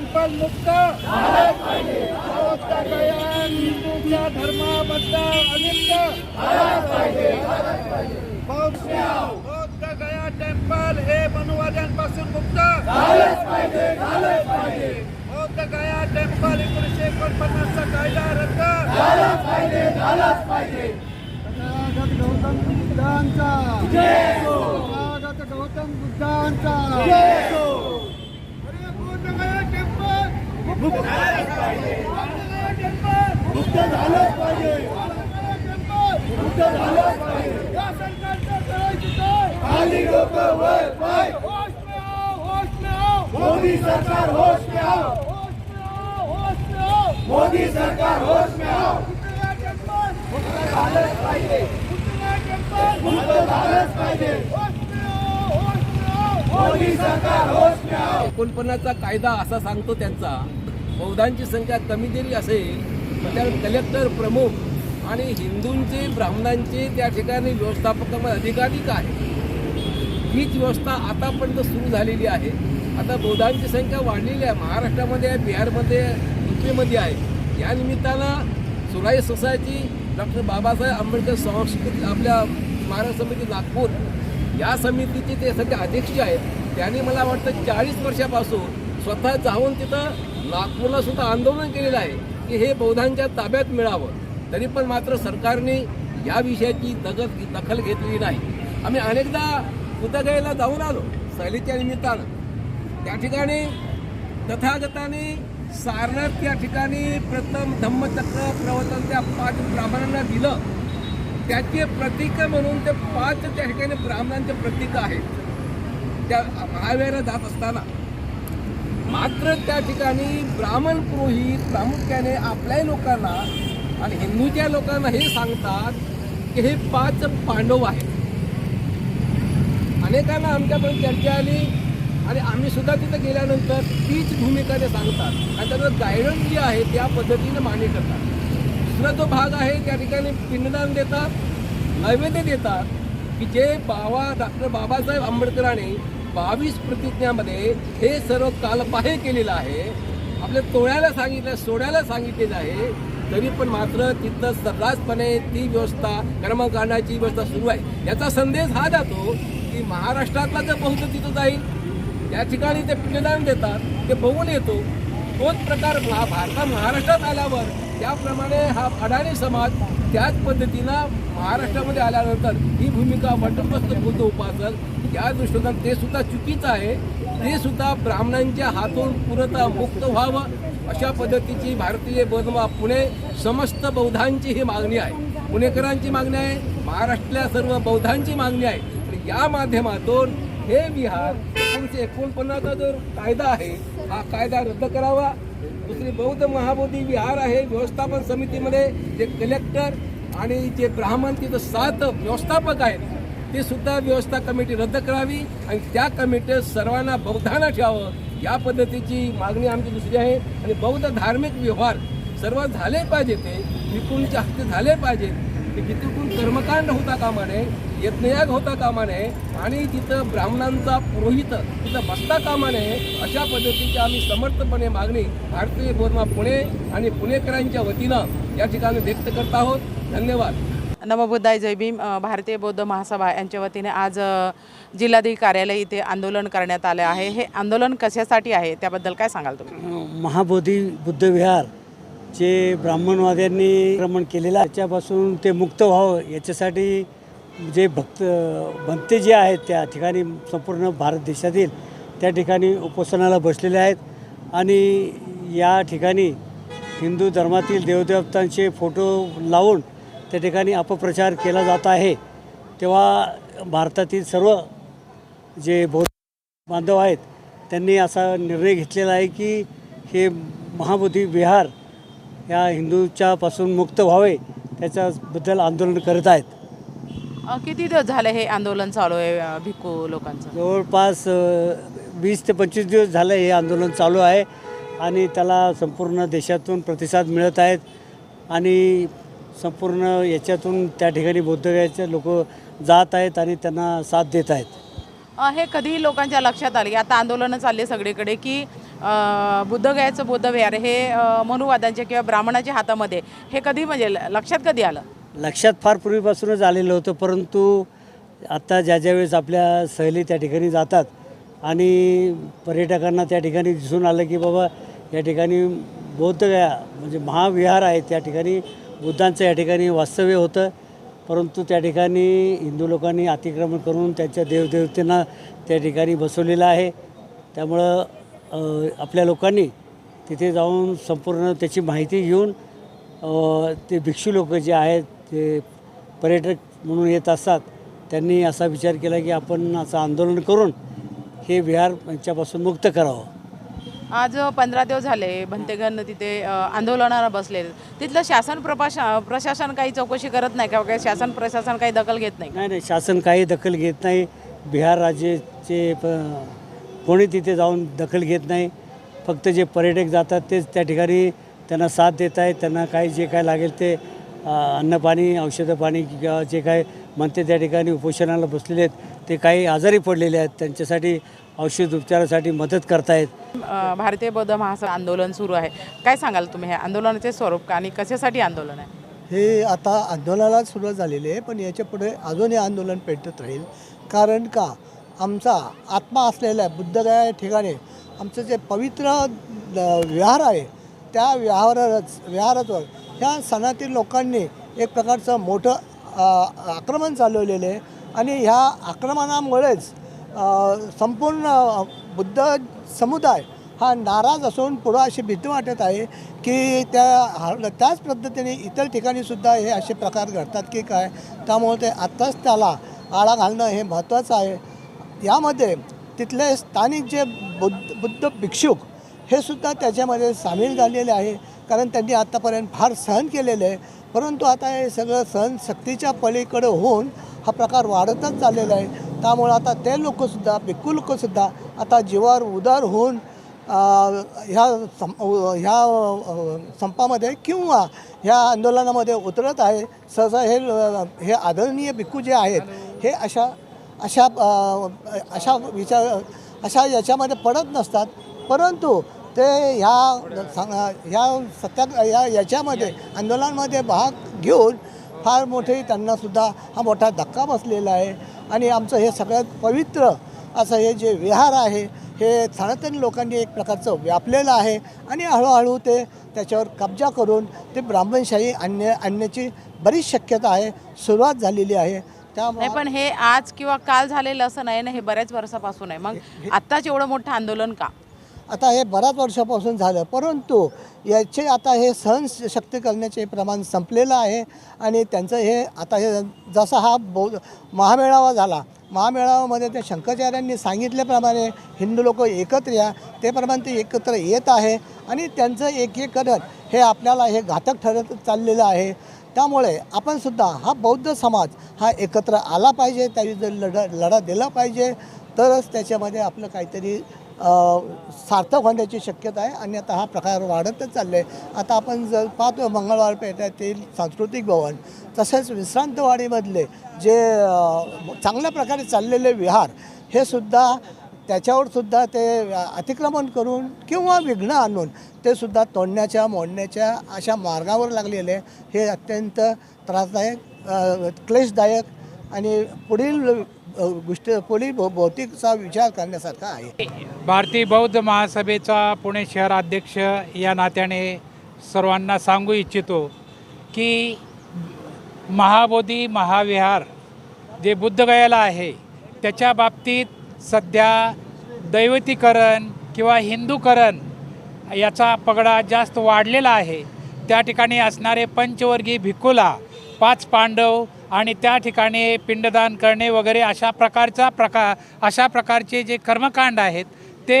Temple मुक्त हिंदूच्या धर्माबद्दल बौद्ध गया टेम्पल हे मनुवाद्यांपासून मुक्त बौद्ध गया टेम्पल एकोणीसशे एकोणपन्नासचा कायदा रद्द तथागत गौतम बुद्धांचा. तथागत गौतम बुद्धांचा अरे बौद्ध गया टेम्पल मुक्त झालंच पाहिजे मुक्त झालंच पाहिजे मुक्त झालंच पाहिजे या सरकारचं करायची काय खाली लोक वर पाय होश में आओ होश में आओ मोदी सरकार होश में आओ होश में आओ होश में आओ मोदी सरकार होश में आओ मुक्त झालंच पाहिजे मुक्त झालंच पाहिजे मोदी सरकार होश में आओ एकोणपन्नासचा कायदा असा सांगतो त्यांचा बौद्धांची संख्या कमी जरी असेल तर त्या कलेक्टर प्रमुख आणि हिंदूंचे ब्राह्मणांचे त्या ठिकाणी व्यवस्थापकामध्ये अधिकाधिक आहे हीच व्यवस्था आतापर्यंत सुरू झालेली आहे. आता बौद्धांची संख्या वाढलेली आहे. महाराष्ट्रामध्ये आहे बिहारमध्ये युपीमध्ये आहे. या निमित्तानं सुराई सोसायटी डॉक्टर बाबासाहेब आंबेडकर संस्कृती आपल्या स्मारक समिती नागपूर या समितीचे ते सध्या अध्यक्ष आहेत. त्यांनी मला वाटतं चाळीस वर्षापासून स्वतः जाऊन तिथं नागपूरला सुद्धा आंदोलन केलेलं आहे की हे बौद्धांच्या ताब्यात मिळावं. तरी पण मात्र सरकारने या विषयाची दगत दखल घेतली नाही. आम्ही अनेकदा बुद्धगयेला जाऊन आलो सहलीच्या निमित्तानं. त्या ठिकाणी तथागताने सारनाथ या ठिकाणी प्रथम धम्मचक्र प्रवर्तन त्या पाच ब्राह्मणांना दिलं. त्याचे प्रतीक म्हणून ते पाच त्या ठिकाणी ब्राह्मणांचे प्रतीक आहेत. त्या महावेळेला जात असताना. मात्र त्या ठिकाणी ब्राह्मण पुरोहित प्रामुख्याने आपल्याही लोकांना आणि हिंदूच्या लोकांना हे सांगतात की हे पाच पांडव आहेत. अनेकांना आमच्यापर्यंत चर्चा आली आणि आम्ही सुद्धा तिथं गेल्यानंतर तीच भूमिका ते सांगतात. आणि त्याचं गायडन्स जे आहे त्या पद्धतीने मान्य करतात. दुसरा जो भाग आहे त्या ठिकाणी पिंडदान देतात नैवेद्य देतात की जे बाबा डॉक्टर बाबासाहेब आंबेडकरांनी बावीस प्रतिज्ञामध्ये हे सर्व कालबाह्य केलेलं आहे. आपल्या तोळ्याला सांगितलं सोड्याला सांगितलेलं आहे. तरी पण मात्र तिथं सर्रासपणे ती व्यवस्था कर्मकांडाची व्यवस्था सुरू आहे. याचा संदेश हा जातो की महाराष्ट्रातला जर बौद्ध तिथं जाईल या ठिकाणी ते पिंडदान देतात ते बघून येतो. तोच प्रकार हा भारतात महाराष्ट्रात आल्यावर त्याप्रमाणे हा अडाणी समाज त्याच पद्धतीनं महाराष्ट्रामध्ये आल्यानंतर ही भूमिका वटपस्त बुद्ध उपासक त्या दृष्टीनं ते सुद्धा चुकीचं आहे. ते सुद्धा ब्राह्मणांच्या हातून पूर्णतः मुक्त व्हावं अशा पद्धतीची भारतीय बौद्ध पुणे समस्त बौद्धांची ही मागणी आहे. पुणेकरांची मागणी आहे महाराष्ट्रातल्या सर्व बौद्धांची मागणी आहे. तर या माध्यमातून हे विहार एकोणीसशे एकोणपन्नासचा जो कायदा आहे हा कायदा रद्द करावा. दुसरी बौद्ध महाबोधी विहार आहे व्यवस्थापन समितीमध्ये जे कलेक्टर आणि जे ब्राह्मण तिथं सात व्यवस्थापक आहेत. ती सुद्धा व्यवस्था कमिटी रद्द करावी आणि त्या कमिटीत सर्वांना बौद्धांना ठेवावं. या पद्धतीची मागणी आमची दुसरी आहे. आणि बौद्ध धार्मिक व्यवहार सर्व झाले पाहिजे ते. विपुलच्या हस्ते झाले पाहिजेत की तिथून कर्मकांड होता कामा नये यज्ञयाग होता कामा नये आणि तिथं ब्राह्मणांचा पुरोहित तिथं बसता कामा नये अशा पद्धतीची आम्ही समर्थपणे मागणी भारतीय बोर्मा पुणे आणि पुणेकरांच्या वतीनं या ठिकाणी व्यक्त करत आहोत. धन्यवाद. नमबुद्धाय जय भीम भारतीय बौद्ध महासभा यांच्या वतीने आज जिल्हाधिकारी कार्यालय इथे आंदोलन करण्यात आलं आहे. हे आंदोलन कशासाठी आहे? त्याबद्दल काय सांगाल तुम्ही? महाबोधी बुद्ध विहार जे ब्राह्मणवाद्यांनी आक्रमण केलेलं त्याच्यापासून ते मुक्त व्हावं याच्यासाठी जे भक्त भंते जे आहेत त्या ठिकाणी संपूर्ण भारत देशातील त्या ठिकाणी उपोषणाला बसलेले आहेत आणि या ठिकाणी हिंदू धर्मातील देवदेवतांचे फोटो लावून त्या ठिकाणी अपप्रचार केला जात आहे. तेव्हा भारतातील सर्व जे बौद्ध बांधव आहेत त्यांनी असा निर्णय घेतलेला आहे की हे महाबोधी विहार या हिंदूच्यापासून मुक्त व्हावे त्याच्याबद्दल आंदोलन करत आहेत. किती दिवस झाले हे आंदोलन चालू आहे भिक्खू लोकांचं? जवळपास वीस ते पंचवीस दिवस झालं हे आंदोलन चालू आहे आणि त्याला संपूर्ण देशातून प्रतिसाद मिळत आहेत. आणि संपूर्ण याच्यातून त्या ठिकाणी बौद्धगयाचे लोक जात आहेत आणि त्यांना साथ देत आहेत. अ, हे कधी लोकांच्या लक्षात आले आता आंदोलनं चालली सगळीकडे की अ, बुद्धगयाचं बुद्धविहार हे अ, मनुवादांच्या किंवा ब्राह्मणाच्या हातामध्ये हे कधी म्हणजे ल- लक्षात कधी आलं? लक्षात फार पूर्वीपासूनच आलेलं होतं परंतु आता ज्या ज्या वेळेस आपल्या सहली त्या ठिकाणी जातात आणि पर्यटकांना त्या ठिकाणी दिसून आलं की बाबा या ठिकाणी बौद्धगया म्हणजे महाविहार आहे त्या ठिकाणी बुद्धांचं या ठिकाणी वास्तव्य होतं. परंतु त्या ठिकाणी हिंदू लोकांनी अतिक्रमण करून त्यांच्या देवदेवतेंना त्या ठिकाणी बसवलेलं आहे. त्यामुळं आपल्या लोकांनी तिथे जाऊन संपूर्ण त्याची माहिती घेऊन ते भिक्षू लोक जे आहेत ते पर्यटक म्हणून येत असतात त्यांनी असा विचार केला की आपण असं आंदोलन करून हे विहार यांच्यापासून मुक्त करावं. आज पंधरा दिवस झाले भंतेघरनं तिथे आंदोलनाला बसले तिथलं शासन प्रपाशा प्रशासन काही चौकशी करत नाही किंवा काही शासन प्रशासन काही दखल घेत नाही? नाही नाही शासन काही दखल घेत नाही. बिहार राज्याचे प कोणी तिथे जाऊन दखल घेत नाही. फक्त जे पर्यटक जातात तेच त्या ठिकाणी त्यांना साथ देत आहेत. त्यांना काही जे काय लागेल ते अन्नपाणी औषधं पाणी किंवा जे काय म्हणते त्या ठिकाणी उपोषणाला बसलेले आहेत. ते काही आजारी पडलेले आहेत त्यांच्यासाठी औषध उपचारासाठी मदत करतायत. भारतीय बौद्ध महासभा आंदोलन सुरू आहे. काय सांगाल तुम्ही? हे आंदोलनाचे स्वरूप का आणि कशासाठी आंदोलन आहे? हे आता आंदोलनाला सुरुवात झालेली आहे पण याच्यापुढे अजूनही आंदोलन पेटत राहील. कारण का? आमचा आत्मा असलेल्या बुद्धगया या ठिकाणी आमचं जे पवित्र विहार आहे त्या विहारच विहारावर ह्या सणातील लोकांनी एक प्रकारचं मोठं अ, आक्रमण चालवलेलं आहे. आणि ह्या आक्रमणामुळेच संपूर्ण बुद्ध समुदाय हा नाराज असून पुढं अशी भीती वाटत आहे की त्या त्याच पद्धतीने इतर ठिकाणीसुद्धा हे असे प्रकार घडतात की काय? त्यामुळे ते आत्ताच त्याला आळा घालणं हे महत्त्वाचं आहे. यामध्ये तिथले स्थानिक जे बुद्ध बुद्ध भिक्षुक हे सुद्धा त्याच्यामध्ये सामील झालेले आहे. कारण त्यांनी आत्तापर्यंत फार सहन केलेले आहे. परंतु आता हे सगळं सहन शक्तीच्या पलीकडे होऊन हा प्रकार वाढतच चाललेला आहे. त्यामुळे आता ते लोकसुद्धा भिक्खू लोकंसुद्धा आता जीवावर उदार होऊन ह्या सं ह्या संपामध्ये किंवा ह्या आंदोलनामध्ये उतरत आहे. सहसा हे हे आदरणीय भिक्खू जे आहेत हे अशा अशा अशा विचार अशा याच्यामध्ये पडत नसतात. परंतु ते ह्या सांग- ह्या सत्या या याच्यामध्ये आंदोलनामध्ये भाग घेऊन फार मोठे त्यांनासुद्धा हा मोठा धक्का बसलेला आहे. आणि आमचं हे सगळ्यात पवित्र असं हे जे विहार आहे हे सनातन लोकांनी एक प्रकारचं व्यापलेलं आहे. आणि हळूहळू ते त्याच्यावर कब्जा करून ते ब्राह्मणशाही आणण्या आणण्याची बरीच शक्यता आहे सुरुवात झालेली आहे. त्यामुळे नाही पण हे आज किंवा काल झालेलं असं नाही ना हे बऱ्याच वर्षापासून आहे. मग आत्ताच एवढं मोठं आंदोलन का? आता हे बऱ्याच वर्षापासून झालं परंतु याचे आता हे सहनशक्ती करण्याचे प्रमाण संपलेलं आहे आणि त्यांचं हे आता हे जसा हा बौ महामेळावा झाला महामेळाव्यामध्ये त्या शंकराचार्यांनी सांगितल्याप्रमाणे हिंदू लोक एकत्र या ते प्रमाण ते एकत्र येत आहे आणि त्यांचं एकीकरण हे आपल्याला हे घातक ठरत चाललेलं आहे. त्यामुळे आपणसुद्धा हा बौद्ध समाज हा एकत्र आला पाहिजे त्याविरुद्ध लढा लढा दिला पाहिजे तरच त्याच्यामध्ये आपलं काहीतरी सार्थक होण्याची शक्यता आहे आणि आता हा प्रकार वाढतच चालले आहे आता आपण जर पाहतो मंगळवार पेठ्यातील सांस्कृतिक भवन तसेच विश्रांतवाडीमधले जे चांगल्या प्रकारे चाललेले विहार हे सुद्धा त्याच्यावर सुद्धा ते अतिक्रमण करून किंवा विघ्न आणून ते सुद्धा तोडण्याच्या मोडण्याच्या अशा मार्गावर लागलेले हे अत्यंत त्रासदायक क्लेशदायक आणि पुढील गोष्ट पुढील भौ- भौतिकचा विचार करण्यासारखा आहे. भारतीय बौद्ध महासभेचा पुणे शहराध्यक्ष या नात्याने सर्वांना सांगू इच्छितो की महाबोधी महाविहार जे बुद्धगयाला आहे त्याच्या बाबतीत सध्या दैवतीकरण किंवा हिंदूकरण याचा पगडा जास्त वाढलेला आहे. त्या ठिकाणी असणारे पंचवर्गीय भिक्खूला पाच पांडव आणि त्या ठिकाणी पिंडदान करणे वगैरे अशा प्रकारचा प्रकार अशा प्रकारचे जे कर्मकांड आहेत ते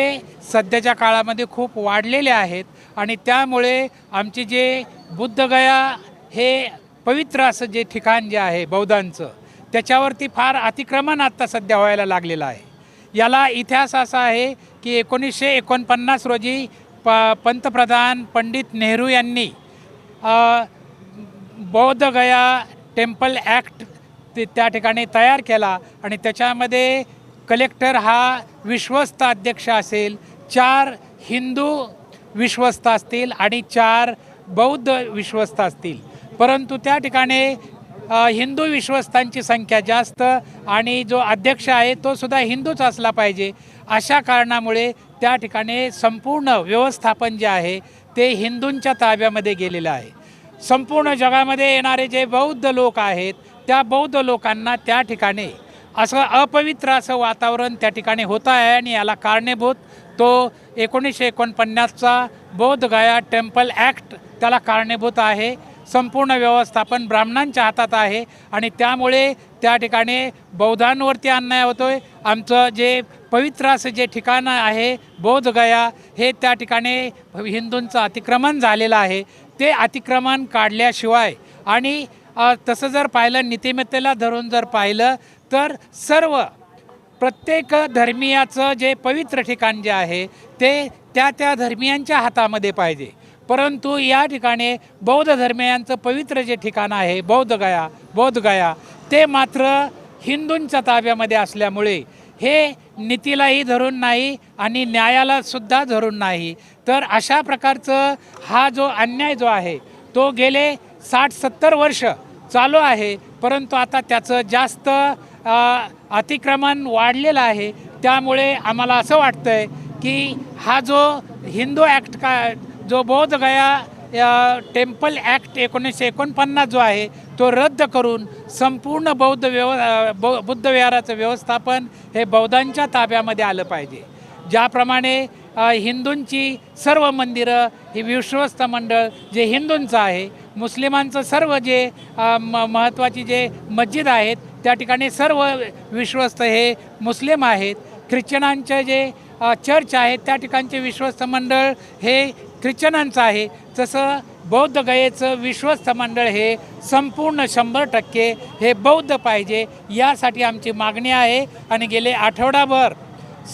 सध्याच्या काळामध्ये खूप वाढलेले आहेत. आणि त्यामुळे आमचे जे बुद्धगया हे पवित्र असं जे ठिकाण जे आहे बौद्धांचं त्याच्यावरती फार अतिक्रमण आत्ता सध्या व्हायला लागलेलं आहे. याला इतिहास असा आहे की एकोणीसशे एकोणपन्नास रोजी प पंतप्रधान पंडित नेहरू यांनी बौद्धगया टेम्पल ॲक्ट ते त्या ठिकाणी तयार केला आणि त्याच्यामध्ये कलेक्टर हा विश्वस्त अध्यक्ष असेल चार हिंदू विश्वस्त असतील आणि चार बौद्ध विश्वस्त असतील. परंतु त्या ठिकाणी हिंदू विश्वस्तांची संख्या जास्त आणि जो अध्यक्ष आहे तो सुद्धा हिंदूच असला पाहिजे. अशा कारणामुळे त्या ठिकाणी संपूर्ण व्यवस्थापन जे आहे ते हिंदूंच्या ताब्यामध्ये गेलेलं आहे. संपूर्ण जगामध्ये येणारे जे बौद्ध लोक आहेत त्या बौद्ध लोकांना त्या ठिकाणी असं अपवित्र असं वातावरण त्या ठिकाणी होतं आहे आणि याला कारणीभूत तो एकोणीसशे एकोणपन्नासचा बौद्धगया टेम्पल ॲक्ट त्याला कारणीभूत आहे. संपूर्ण व्यवस्थापन ब्राह्मणांच्या हातात आहे आणि त्यामुळे त्या ठिकाणी बौद्धांवरती अन्याय होतो आहे आमचं जे पवित्र असं जे ठिकाण आहे बोधगया हे त्या ठिकाणी हिंदूंचं अतिक्रमण झालेलं आहे. ते अतिक्रमण काढल्याशिवाय आणि तसं जर पाहिलं नीतिमत्तेला धरून जर पाहिलं तर सर्व प्रत्येक धर्मीयाचं जे पवित्र ठिकाण जे आहे ते त्या त्या धर्मियांच्या हातामध्ये पाहिजे. परंतु या ठिकाणी बौद्ध धर्मियांचं पवित्र जे ठिकाण आहे बौद्ध गया बौद्ध गया ते मात्र हिंदूंच्या ताब्यामध्ये असल्यामुळे हे नीतीलाही धरून नाही आणि न्यायालासुद्धा धरून नाही. तर अशा प्रकारचं हा जो अन्याय जो आहे तो गेले साठ सत्तर वर्ष चालू आहे. परंतु आता त्याचं जास्त अतिक्रमण वाढलेलं आहे. त्यामुळे आम्हाला असं वाटतं आहे की हा जो हिंदू ॲक्ट का जो बोधगया टेम्पल ॲक्ट एकोणीसशे एकोणपन्नास जो आहे तो रद्द करून संपूर्ण बौद्ध व्यव बौद्ध विहाराचं व्यवस्थापन हे बौद्धांच्या ताब्यामध्ये आलं पाहिजे. ज्याप्रमाणे हिंदूंची सर्व मंदिरं ही विश्वस्त मंडळ जे हिंदूंचं आहे मुस्लिमांचं सर्व जे म महत्त्वाची जे मस्जिद आहेत त्या ठिकाणी सर्व विश्वस्त हे मुस्लिम आहेत. ख्रिश्चनांचे जे चर्च आहेत त्या ठिकाणचे विश्वस्त मंडळ हे ख्रिश्चनांचं आहे. तसं बौद्ध गयेचं विश्वस्त मंडळ हे संपूर्ण शंभर टक्के हे बौद्ध पाहिजे यासाठी आमची मागणी आहे. आणि गेले आठवडाभर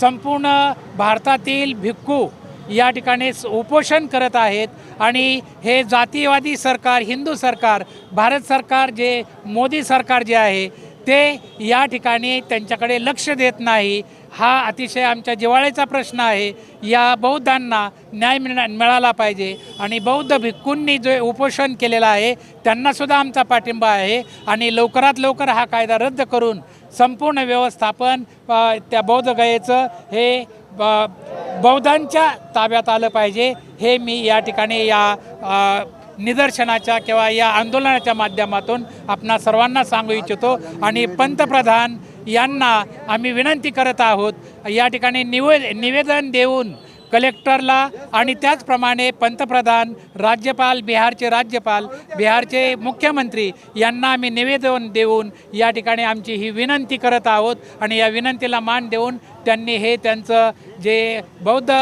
संपूर्ण भारतातील भिक्खू या ठिकाणी उपोषण करत आहेत. आणि हे जातीयवादी सरकार हिंदू सरकार भारत सरकार जे मोदी सरकार जे आहे ते या ठिकाणी त्यांच्याकडे लक्ष देत नाही. हा अतिशय आमच्या जिवाळ्याचा प्रश्न आहे. या बौद्धांना न्याय मिळा मिळाला पाहिजे. आणि बौद्ध भिक्खूंनी जे उपोषण केलेलं आहे त्यांनासुद्धा आमचा पाठिंबा आहे. आणि लवकरात लवकर हा कायदा रद्द करून संपूर्ण व्यवस्थापन त्या बौद्ध गयेचं हे ब- बौद्धांच्या ताब्यात आलं पाहिजे. हे मी या ठिकाणी या निदर्शनाच्या किंवा या आंदोलनाच्या माध्यमातून आपणा सर्वांना सांगू इच्छितो. आणि पंतप्रधान यांना आम्ही विनंती करत आहोत या ठिकाणी निवे निवेदन देऊन कलेक्टरला आणि त्याचप्रमाणे पंतप्रधान राज्यपाल बिहारचे राज्यपाल बिहारचे मुख्यमंत्री यांना आम्ही निवेदन देऊन या ठिकाणी आमची ही विनंती करत आहोत आणि या विनंतीला मान देऊन त्यांनी हे त्यांचं जे बौद्ध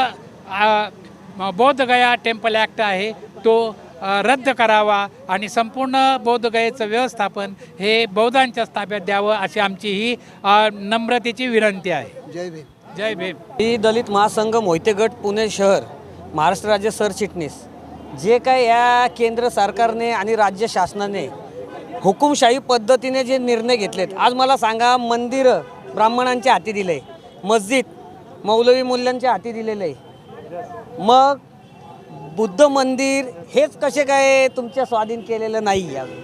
बौद्धगया टेम्पल ॲक्ट आहे तो रद्द करावा आणि संपूर्ण बौद्ध गयेचं व्यवस्थापन हे बौद्धांच्या ताब्यात द्यावं अशी आमची ही नम्रतेची विनंती आहे. जय भीम. जय भीम. मी दलित महासंघ मोहिते गट पुणे शहर महाराष्ट्र राज्य सरचिटणीस जे काय या केंद्र सरकारने आणि राज्य शासनाने हुकुमशाही पद्धतीने जे निर्णय घेतलेत आज मला सांगा मंदिर ब्राह्मणांच्या हाती दिले मस्जिद मौलवी मूल्यांच्या हाती दिलेलं आहे मग बुद्ध मंदिर हेच कसे काय तुमच्या स्वाधीन केलेलं नाही अजून?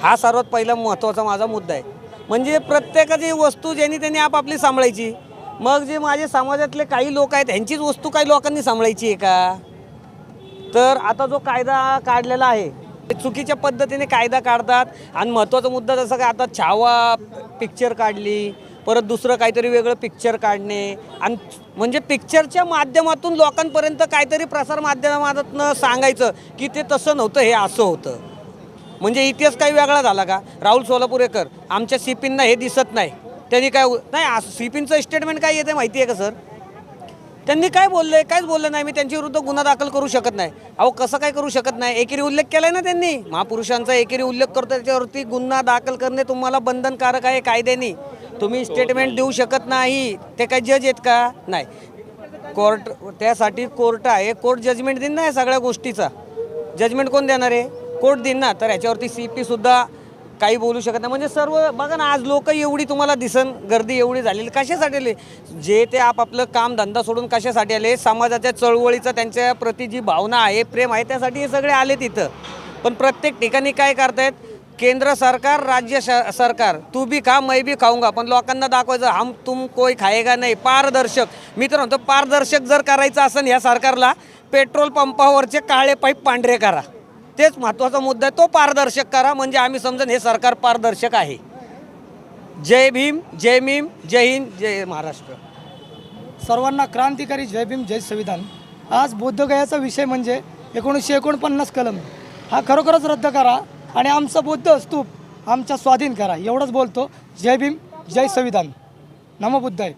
हा सर्वात पहिला महत्त्वाचा माझा मुद्दा आहे. म्हणजे प्रत्येकाची वस्तू ज्यांनी त्यांनी आपापली सांभाळायची. मग जे माझे समाजातले काही लोक आहेत ह्यांचीच वस्तू काही लोकांनी सांभाळायची आहे का? तर आता जो कायदा काढलेला आहे ते चुकीच्या पद्धतीने कायदा काढतात. आणि महत्त्वाचा मुद्दा जसं का आता छावा पिक्चर काढली परत दुसरं काहीतरी वेगळं पिक्चर काढणे. आणि म्हणजे पिक्चरच्या माध्यमातून लोकांपर्यंत काहीतरी प्रसार माध्यमातून सांगायचं की ते तसं नव्हतं हे असं होतं. म्हणजे इतिहास काही वेगळा झाला का? राहुल सोलापूरेकर आमच्या सीपींना हे दिसत नाही. त्यांनी काय नाही सीपींचं स्टेटमेंट काय येते माहिती आहे का सर? त्यांनी काय बोलले काहीच बोललं नाही. मी त्यांच्या विरुद्ध गुन्हा दाखल करू शकत नाही. अहो कसं काय करू शकत नाही? एकेरी उल्लेख केलाय ना त्यांनी. महापुरुषांचा एकेरी उल्लेख करतो त्याच्यावरती गुन्हा दाखल करणे तुम्हाला बंधनकारक आहे कायद्याने. तुम्ही स्टेटमेंट देऊ शकत नाही. ते काय जज आहेत का? नाही. कोर्ट त्यासाठी कोर्ट आहे. कोर्ट जजमेंट देईन ना या सगळ्या गोष्टीचा. जजमेंट कोण देणार आहे? कोर्ट देईन ना तर याच्यावरती सी पी सुद्धा काही बोलू शकत नाही. म्हणजे सर्व बघा ना आज लोक एवढी तुम्हाला दिसन गर्दी एवढी झालेली कशासाठी आले जे ते आपापलं काम धंदा सोडून कशासाठी आले? समाजाच्या चळवळीचं त्यांच्या प्रती जी भावना आहे प्रेम आहे त्यासाठी हे सगळे आले तिथं पण प्रत्येक ठिकाणी काय करतायत? केंद्र सरकार राज्य श- सरकार. तू बी खा मै बी खाऊंगा. पण लोकांना दाखवायचं हम तुम कोई खाएगा नाही. पारदर्शक. मी तर म्हणतो पारदर्शक जर करायचं असेल ह्या सरकारला पेट्रोल पंपावरचे काळे पाईप पांढरे करा. तेच महत्त्वाचा मुद्दा आहे तो पारदर्शक करा. म्हणजे आम्ही समजून हे सरकार पारदर्शक आहे. जय भीम जय भीम जय हिंद जय महाराष्ट्र. सर्वांना क्रांतिकारी जय भीम जय संविधान. आज बौद्धगयाचा विषय म्हणजे एकोणीसशे एकोणपन्नास कलम. हा खरोखरच रद्द करा आणि आमचा बौद्ध स्तूप आमच्या स्वाधीन करा. एवढंच बोलतो. जय भीम जय संविधान. नमो आहे